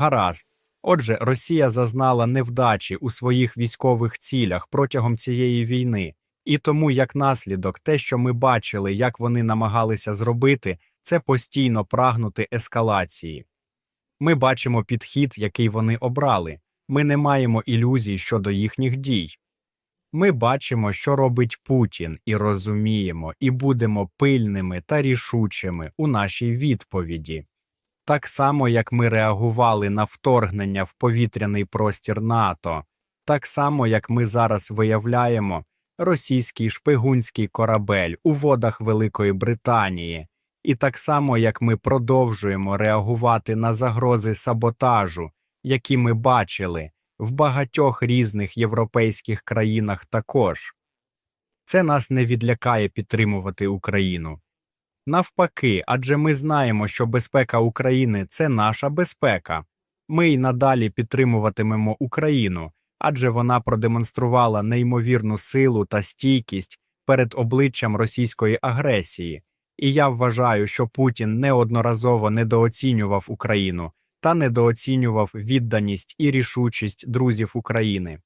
Гаразд. Отже, Росія зазнала невдачі у своїх військових цілях протягом цієї війни, і тому, як наслідок, те, що ми бачили, як вони намагалися зробити, це постійно прагнути ескалації. Ми бачимо підхід, який вони обрали. Ми не маємо ілюзій щодо їхніх дій. Ми бачимо, що робить Путін, і розуміємо, і будемо пильними та рішучими у нашій відповіді. Так само, як ми реагували на вторгнення в повітряний простір НАТО, так само, як ми зараз виявляємо російський шпигунський корабель у водах Великої Британії, і так само, як ми продовжуємо реагувати на загрози саботажу, які ми бачили в багатьох різних європейських країнах також. Це нас не відлякає підтримувати Україну. Навпаки, адже ми знаємо, що безпека України це наша безпека. Ми й надалі підтримуватимемо Україну, адже вона продемонструвала неймовірну силу та стійкість перед обличчям російської агресії. І я вважаю, що Путін неодноразово недооцінював Україну та недооцінював відданість і рішучість друзів України.